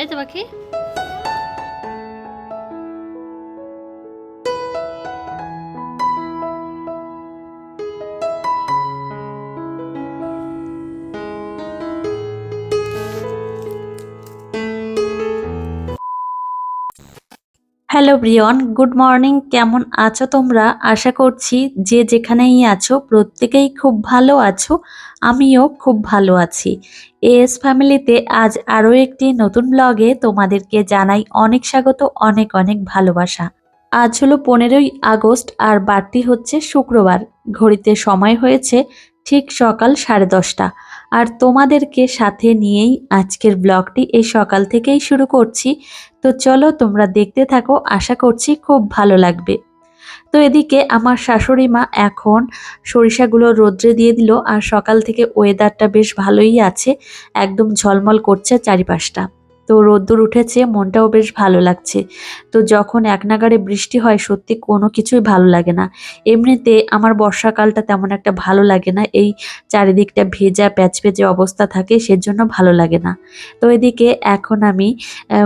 एकटाच वाखे hello Brian, good morning, কেমন আছো তোমরা? আশা করছি যে যেখানেই আছো, প্রত্যেকেই খুব ভালো আছো, আমিও খুব ভালো আছি। এস ফ্যামিলিতে আজ আরও একটি নতুন ব্লগে তোমাদেরকে জানাই অনেক স্বাগত, অনেক অনেক ভালোবাসা। আজ হলো পনেরোই আগস্ট আর বাড়তি হচ্ছে শুক্রবার। ঘড়িতে সময় হয়েছে ঠিক সকাল সাড়ে দশটা। আর তোমাদেরকে সাথে নিয়েই আজকের ব্লগটি এই সকাল থেকেই শুরু করছি। তো চলো তোমরা দেখতে থাকো, আশা করছি খুব ভালো লাগবে। তো এদিকে আমার শাশুড়ি মা এখন সরিষাগুলো রোদ্রে দিয়ে দিল, আর সকাল থেকে ওয়েদারটা বেশ ভালোই আছে, একদম ঝলমল করছে চারিপাশটা। তো রোদ্দুর উঠেছে, মনটাও বেশ ভালো লাগছে। তো যখন এক নাগাড়ে বৃষ্টি হয়, সত্যি কোনো কিছুই ভালো লাগে না। এমনিতে আমার বর্ষাকালটা তেমন একটা ভালো লাগে না। এই চারিদিকটা ভেজা প্যাচ ভেজে অবস্থা থাকে, সেজন্য ভালো লাগে না। তো এদিকে এখন আমি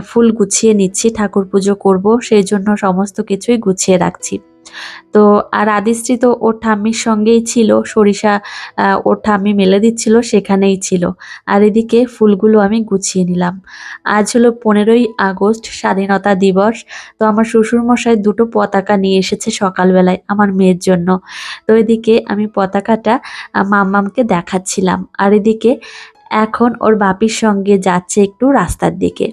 ফুল গুছিয়ে নিচ্ছি, ঠাকুর পুজো করব সেই জন্য সমস্ত কিছুই গুছিয়ে রাখছি। তো আর আদিশ্রী তো ওর ঠাম্মির সঙ্গেই ছিল, সরিষা ওর ঠাম্মি মেলে দিচ্ছিল, সেখানেই ছিল। আর এদিকে ফুলগুলো আমি গুছিয়ে নিলাম। আজ হলো পনেরোই আগস্ট, স্বাধীনতা দিবস। তো আমার শ্বশুরমশাই দুটো পতাকা নিয়ে এসেছে সকালবেলায় আমার মেয়ের জন্য। তো এদিকে আমি পতাকাটা মাম্মামকে দেখাচ্ছিলাম। আর এদিকে এখন ওর বাপির সঙ্গে যাচ্ছে একটু রাস্তার দিকে।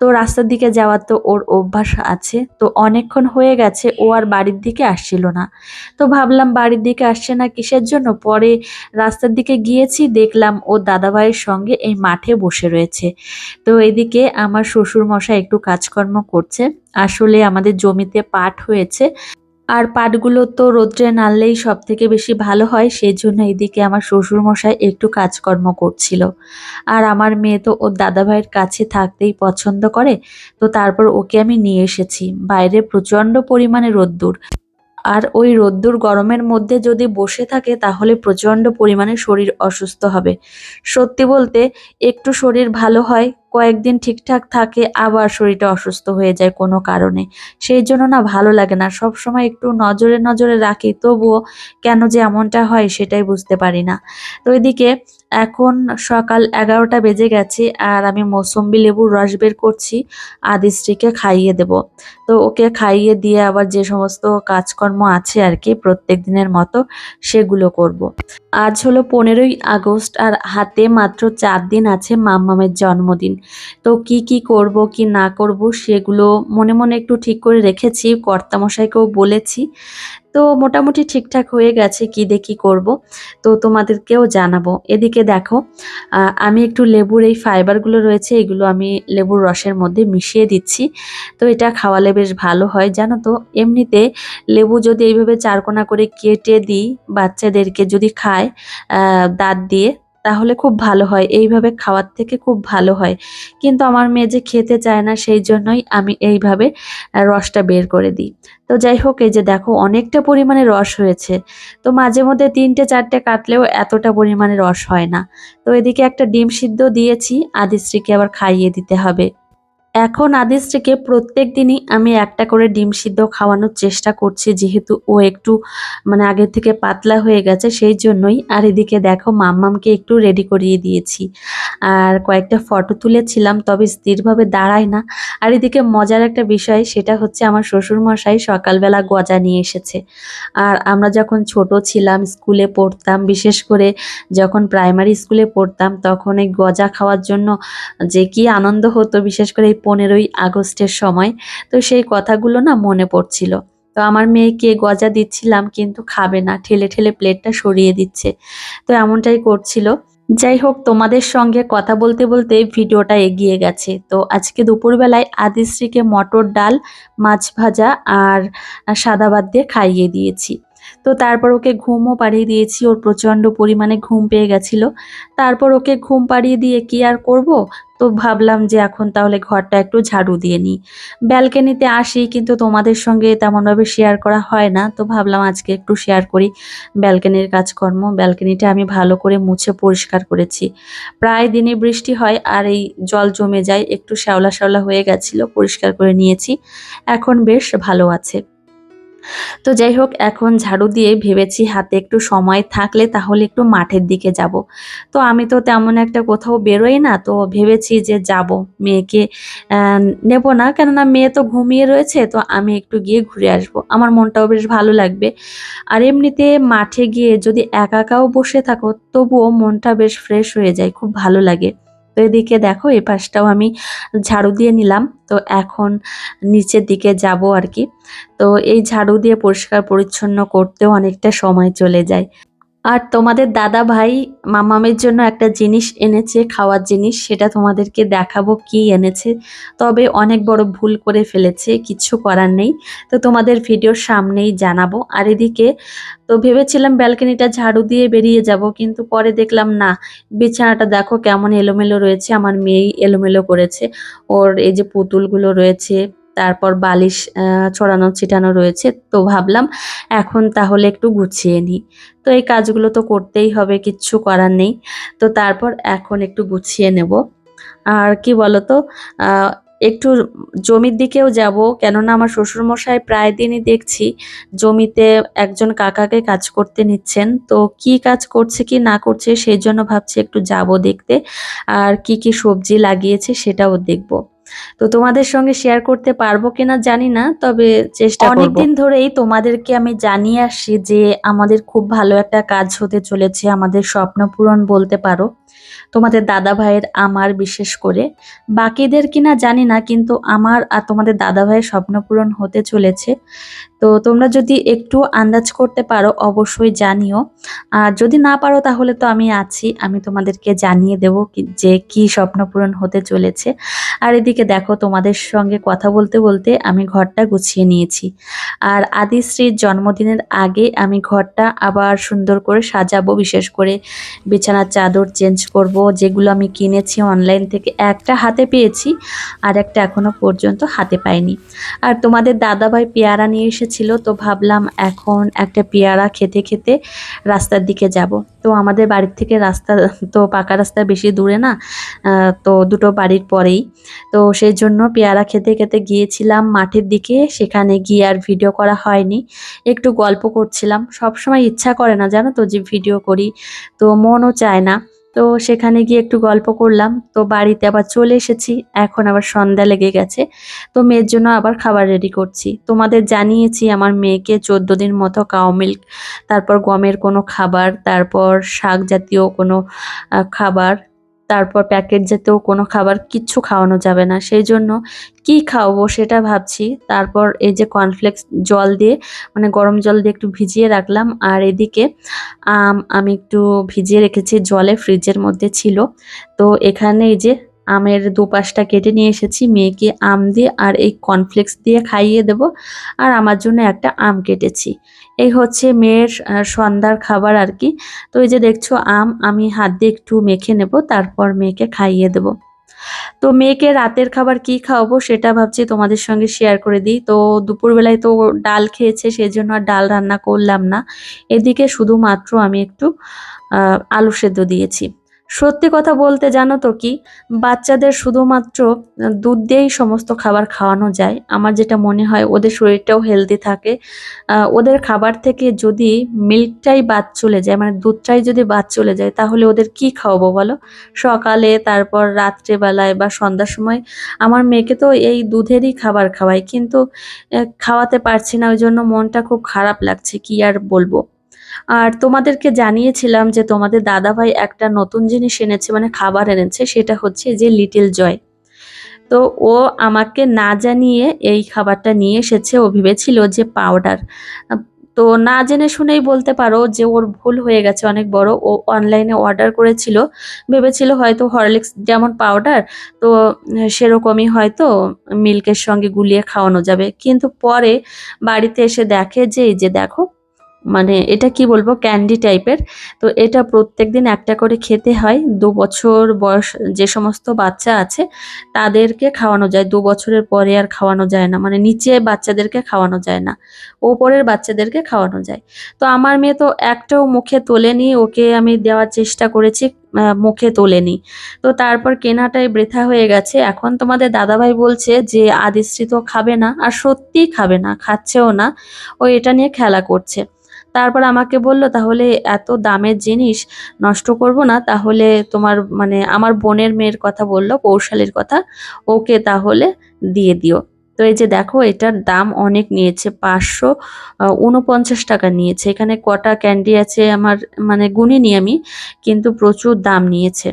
তো রাস্তার দিকে যাওয়ার তো ওর অভ্যাস আছে। তো অনেকক্ষণ হয়ে গেছে, ও আর বাড়ির দিকে আসছিল না। তো ভাবলাম বাড়ির দিকে আসছে না কিসের জন্য? পরে রাস্তার দিকে গিয়েছি, দেখলাম ও দাদাভাইয়ের সঙ্গে এই মাঠে বসে রয়েছে। তো এদিকে আমার শ্বশুর মশাই একটু কাজকর্ম করছে। আসলে আমাদের জমিতে পাট হয়েছে। আর পাটগুলো তো রোদ্রে নাড়লেই সব থেকে বেশি ভালো হয় সেই জন্য এদিকে আমার শ্বশুরমশাই একটু কাজকর্ম করছিল। আর আমার মেয়ে তো ওর দাদাভাইয়ের কাছে থাকতেই পছন্দ করে, তো তারপর ওকে আমি নিয়ে এসেছি। বাইরে প্রচণ্ড পরিমাণে রোদ্দুর। আর ওই রোদ্দুর গরমের মধ্যে যদি বসে থাকে, তাহলে প্রচণ্ড পরিমাণে শরীর অসুস্থ হবে। সত্যি বলতে, একটু শরীর ভালো হয় কয়েকদিন ঠিকঠাক থাকে, আবার শরীরটা অসুস্থ হয়ে যায় কোনো কারণে। সেই জন্য না ভালো লাগে না। সব সময় একটু নজরে নজরে রাখি, তবুও কেন যে এমনটা হয় সেটাই বুঝতে পারি না। তো এদিকে এখন সকাল এগারোটা বেজে গেছে আর আমি মৌসম্বি লেবুর রস বের করছি আদিশ্রীকে খাইয়ে দেব। তো ওকে খাইয়ে দিয়ে আবার যে সমস্ত কাজকর্ম আছে আর কি প্রত্যেক দিনের মতো সেগুলো করব। আজ হলো পনেরোই আগস্ট আর হাতে মাত্র চার দিন আছে মাম্মামের জন্মদিন। তো কি কি করব, কি না করব, সেগুলো মনে মনে একটু ঠিক করে রেখেছি, কর্তামশাইকেও বলেছি। তো মোটামুটি ঠিকঠাক হয়ে গেছে, কি দেখি করব, তো তোমাদেরকেও জানাব। এদিকে দেখো আমি একটু লেবুর এই ফাইবারগুলো রয়েছে, এগুলো আমি লেবুর রসের মধ্যে মিশিয়ে দিচ্ছি। তো এটা খাওয়ালে বেশ ভালো হয়, জানো তো? এমনিতে লেবু যদি এইভাবে চারকোনা করে কেটে দিই, বাচ্চাদেরকে যদি খায় দাঁত দিয়ে তাহলে খুব ভালো হয়। এইভাবে খাওয়ার থেকে খুব ভালো হয়। কিন্তু আমার মেয়ে যে খেতে চায় না, সেই জন্যই আমি এইভাবে রসটা বের করে দিই। তো যাই হোক, এই যে দেখো, অনেকটা পরিমাণে রস হয়েছে। তো মাঝে মধ্যে তিনটে, চারটে কাটলেও এতটা পরিমাণে রস হয় না। তো এদিকে একটা ডিম সিদ্ধ দিয়েছি, আদিশ্রীকে আবার খাইয়ে দিতে হবে। এখন আদিশ্রীকে প্রত্যেক দিনই আমি একটা করে ডিম সিদ্ধ খাওয়ানোর চেষ্টা করছি, যেহেতু ও একটু মানে আগের থেকে পাতলা হয়ে গেছে সেই জন্যই। আর এদিকে দেখো মাম্মামকে একটু রেডি করিয়ে দিয়েছি। আর কয়েকটা ফটো তুলেছিলাম, তবে স্থিরভাবে দাঁড়ায় না। আর এদিকে মজার একটা বিষয়, সেটা হচ্ছে আমার শ্বশুরমশাই সকালবেলা গজা নিয়ে এসেছে। আর আমরা যখন ছোট ছিলাম, স্কুলে পড়তাম, বিশেষ করে যখন প্রাইমারি স্কুলে পড়তাম, তখন এই গজা খাওয়ার জন্য যে কি আনন্দ হতো, বিশেষ করে এই পনেরোই আগস্টের সময়। তো সেই কথাগুলো না মনে পড়ছিল। তো আমার মেয়েকে গজা দিচ্ছিলাম কিন্তু খাবে না, ঠেলে ঠেলে প্লেটটা সরিয়ে দিচ্ছে। তো এমনটাই করছিল। যাই হোক, তোমাদের সঙ্গে কথা বলতে বলতে ভিডিওটা এগিয়ে গেছে। তো আজকে দুপুরবেলায় আদিশ্রীকে মটর ডাল, মাছ ভাজা আর সাদা ভাত দিয়ে খাইয়ে দিয়েছি। তো তারপর ওকে ঘুমও পাড়িয়ে দিয়েছি, ওর প্রচণ্ড পরিমাণে ঘুম পেয়ে গেছিল। তারপর ওকে ঘুম পাড়িয়ে দিয়ে কি আর করব? তো ভাবলাম যে এখন তাহলে ঘরটা একটু ঝাড়ু দিয়ে নিই। ব্যালকানিতে আসি, কিন্তু তোমাদের সঙ্গে তেমনভাবে শেয়ার করা হয় না। তো ভাবলাম আজকে একটু শেয়ার করি ব্যালকানির কাজকর্ম। ব্যালকানিটা আমি ভালো করে মুছে পরিষ্কার করেছি। প্রায় দিনে বৃষ্টি হয় আর এই জল জমে যায়, একটু শ্যাওলা শ্যাওলা হয়ে গেছিল, পরিষ্কার করে নিয়েছি। এখন বেশ ভালো আছে। তো যাই হোক, এখন ঝাড়ু দিয়ে ভেবেছি হাতে একটু সময় থাকলে তাহলে একটু মাঠের দিকে যাব। তো আমি তো তেমন একটা কোথাও বেরোই না, তো ভেবেছি যে যাব। মেয়েকে নেব না, কেননা মেয়ে তো ঘুমিয়ে রয়েছে, তো আমি একটু গিয়ে ঘুরে আসব। আমার মনটাও বেশ ভালো লাগবে। আর এমনিতে মাঠে গিয়ে যদি একা একাও বসে থাকো, তবুও মনটা বেশ ফ্রেশ হয়ে যায়, খুব ভালো লাগে। তো এদিকে দেখো এই পাশটাও আমি ঝাড়ু দিয়ে নিলাম। তো এখন নিচের দিকে যাব আর কি। তো এই ঝাড়ু দিয়ে পরিষ্কার পরিচ্ছন্ন করতেও অনেকটা সময় চলে যায়। আর তোমাদের দাদা ভাই মামামের জন্য একটা জিনিস এনেছে, খাওয়ার জিনিস, সেটা তোমাদেরকে দেখাবো কি এনেছে। তবে অনেক বড় ভুল করে ফেলেছে, কিছু করার নেই। তো তোমাদের ভিডিওর সামনেই জানাব। আর এদিকে তো ভেবেছিলাম ব্যালকনিটা ঝাড়ু দিয়ে বেরিয়ে যাব, কিন্তু পরে দেখলাম না। বিছানাটা দেখো কেমন এলোমেলো রয়েছে, আমার মেয়েই এলোমেলো করেছে। ওর এই যে পুতুলগুলো রয়েছে তারপর বালিশ ছড়ানো, ছিটানো রয়েছে, তো ভাবলাম এখন তাহলে একটু গুছিয়ে নিই। তো এই কাজগুলো তো করতেই হবে, কিচ্ছু করার নেই। তো তারপর এখন একটু গুছিয়ে নেব। আর কি বলতো একটু জমির দিকেও যাব, কেননা আমার শ্বশুরমশাই প্রায় দিনই দেখছি জমিতে একজন কাকাকে কাজ করতে নিচ্ছেন। তো কি কাজ করছে, কি না করছে, সেই জন্য ভাবছি একটু যাব দেখতে। আর কি কি সবজি লাগিয়েছে, সেটাও দেখব। তো তোমাদের সঙ্গে শেয়ার করতে পারব কিনা জানি না, তবে চেষ্টা করব। অনেকদিন ধরেই তোমাদেরকে আমি জানিয়ে আসি যে আমাদের খুব ভালো একটা কাজ হতে চলেছে, আমাদের স্বপ্ন পূরণ বলতে পারো। তোমাদের দাদা ভাইয়ের আমার বিশেষ করে। বাকিদের কিনা জানি না, কিন্তু আমার আর তোমাদের দাদা ভাইয়ের স্বপ্ন পূরণ হতে চলেছে। তো তোমরা যদি একটু আন্দাজ করতে পারো, অবশ্যই জানিও। আর যদি না পারো, তাহলে তো আমি আছি, আমি তোমাদেরকে জানিয়ে দেব যে কি স্বপ্ন পূরণ হতে চলেছে। আর এদিকে দেখো, তোমাদের সঙ্গে কথা বলতে বলতে আমি ঘরটা গুছিয়ে নিয়েছি। আর আদিশ্রীর জন্মদিনের আগে আমি ঘরটা আবার সুন্দর করে সাজাবো, বিশেষ করে বিছানার চাদর চেঞ্জ করব, যেগুলো আমি কিনেছি অনলাইন থেকে। একটা হাতে পেয়েছি, আর একটা এখনও পর্যন্ত হাতে পাইনি। আর তোমাদের দাদাভাই পেয়ারা নিয়ে এসেছিল তো ভাবলাম এখন একটা পেয়ারা খেতে খেতে রাস্তার দিকে যাব। তো আমাদের বাড়ির থেকে রাস্তা, তো পাকা রাস্তা বেশি দূরে না তো দুটো বাড়ির পরেই। তো সেই জন্য পেয়ারা খেতে খেতে গিয়েছিলাম মাঠের দিকে, সেখানে গিয়ে আর ভিডিও করা হয়নি। একটু গল্প করছিলাম। সব সময় ইচ্ছা করে না, জানো তো, যে ভিডিও করি। তো মনও চায় না। তো সেখানে গিয়ে একটু গল্প করলাম। তো বাড়িতে আবার চলে এসেছি। এখন আবার সন্ধ্যা লেগে গেছে। তো মেয়ের জন্য আবার খাবার রেডি করছি। তোমাদের জানিয়েছি আমার মেয়েকে চোদ্দ দিন মতো কাউ মিল্ক তারপর গমের কোনো খাবার, তারপর শাক জাতীয় কোনো খাবার তারপর প্যাকেট জাতীয় কোনো খাবার কিচ্ছু খাওয়ানো যাবে না। সেই জন্য কি খাওয়াবো সেটা ভাবছি। তারপর এই যে কর্নফ্লেক্স জল দিয়ে মানে গরম জল দিয়ে একটু ভিজিয়ে রাখলাম। আর এদিকে আম আমি একটু ভিজিয়ে রেখেছি, জলে ফ্রিজের মধ্যে ছিল। তো এখানে এই যে আমের দুপাশটা কেটে নিয়ে এসেছি, মেয়েকে আম দিয়ে আর এই কর্নফ্লেক্স দিয়ে খাইয়ে দেব। আর আমার জন্য একটা আম কেটেছি। এই হচ্ছে মেয়ের সন্ধ্যার খাবার আর কি। তো এই যে দেখছ, আম আমি হাত দিয়ে একটু মেখে নেব, তারপর মেয়েকে খাইয়ে দেব। তো মেয়েকে রাতের খাবার কি খাওয়াবো সেটা ভাবছি তোমাদের সঙ্গে শেয়ার করে দিই। তো দুপুরবেলায় তো ডাল খেয়েছে সেই জন্য আর ডাল রান্না করলাম না। এদিকে শুধুমাত্র আমি একটু আলু সেদ্ধ দিয়েছি। সত্যি কথা বলতে জানো তো কি? বাচ্চাদের শুধুমাত্র দুধ দিয়েই সমস্ত খাবার খাওয়ানো যায়। আমার যেটা মনে হয়, ওদের শরীরটাও হেলদি থাকে। ওদের খাবার থেকে যদি মিল্কটাই বাদ চলে যায় মানে দুধটাই যদি বাদ চলে যায়, তাহলে ওদের কি খাওয়াবো বলো? সকালে, তারপর রাত্রেবেলায় বা সন্ধ্যার সময় আমার মেয়েকে তো এই দুধেরই খাবার খাওয়াই। কিন্তু খাওয়াতে পারছি না, ওই জন্য মনটা খুব খারাপ লাগছে, কি আর বলব? আর তোমাদেরকে জানিয়েছিলাম যে তোমাদের দাদাভাই একটা নতুন জিনিস এনেছে মানে খাবার এনেছে, সেটা হচ্ছে যে লিটিল জয়। তো ও আমাকে না জানিয়ে এই খাবারটা নিয়ে এসেছে, ও ভেবেছিল যে পাউডার তো না জেনে শুনেই বলতে পারো যে ওর ভুল হয়ে গেছে, অনেক বড়। ও অনলাইনে অর্ডার করেছিল, ভেবেছিল হয়তো হরলিক্স যেমন পাউডার তো সেরকমই হয়তো মিল্কের সঙ্গে গুলিয়ে খাওয়ানো যাবে। কিন্তু পরে বাড়িতে এসে দেখে যে, এই যে দেখো মানে এটা কি বলব? ক্যান্ডি টাইপের। তো এটা প্রত্যেক দিন একটা করে খেতে হয়। দু বছর বয়স যে সমস্ত বাচ্চা আছে, তাদেরকে খাওয়ানো যায়। দু বছরের পরে আর খাওয়ানো যায় না। মানে নিচে বাচ্চাদেরকে খাওয়ানো যায় না। ওপরের বাচ্চাদেরকে খাওয়ানো যায়। তো আমার মেয়ে তো একটাও মুখে তোলেনি। ওকে আমি দেওয়ার চেষ্টা করেছি মুখে তোলেনি। তো তারপর কেনাটাই বৃথা হয়ে গেছে। এখন তোমাদের দাদাভাই বলছে যে, আদিশ্রী তো খাবে না। আর সত্যিই খাবে না, খাচ্ছেও না। ও এটা নিয়ে খেলা করছে। তারপর আমাকে বলল, তাহলে এত দামের জিনিস নষ্ট করব না, তাহলে তোমার মানে আমার বোনের মেয়ের কথা বলল, কৌশালীর কথা, ওকে তাহলে দিয়ে দিও। তো এই যে দেখো, এটার দাম অনেক নিয়েছে, পাঁচশো উনপঞ্চাশ টাকা নিয়েছে। এখানে কটা ক্যান্ডি আছে আমার মানে গুনিনি আমি, কিন্তু প্রচুর দাম নিয়েছে।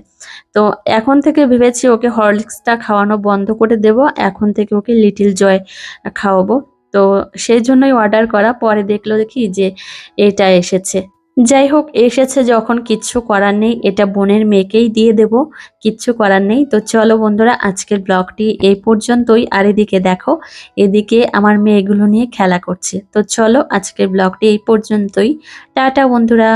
তো এখন থেকে ভেবেছি ওকে হরলিক্সটা খাওয়ানো বন্ধ করে দেব, এখন থেকে ওকে লিটিল জয় খাওয়াবো। তো সেই জন্যই অর্ডার করা। পরে দেখল দেখি যে এটা এসেছে। যাই হোক, এসেছে যখন, কিচ্ছু করার নেই। এটা বোনের মেয়েকেই দিয়ে দেব, কিচ্ছু করার নেই। তো চলো বন্ধুরা, আজকের ব্লগটি এই পর্যন্তই। আর এদিকে দেখো, এদিকে আমার মেয়েগুলো নিয়ে খেলা করছে। তো চলো, আজকের ব্লগটি এই পর্যন্তই। টাটা বন্ধুরা।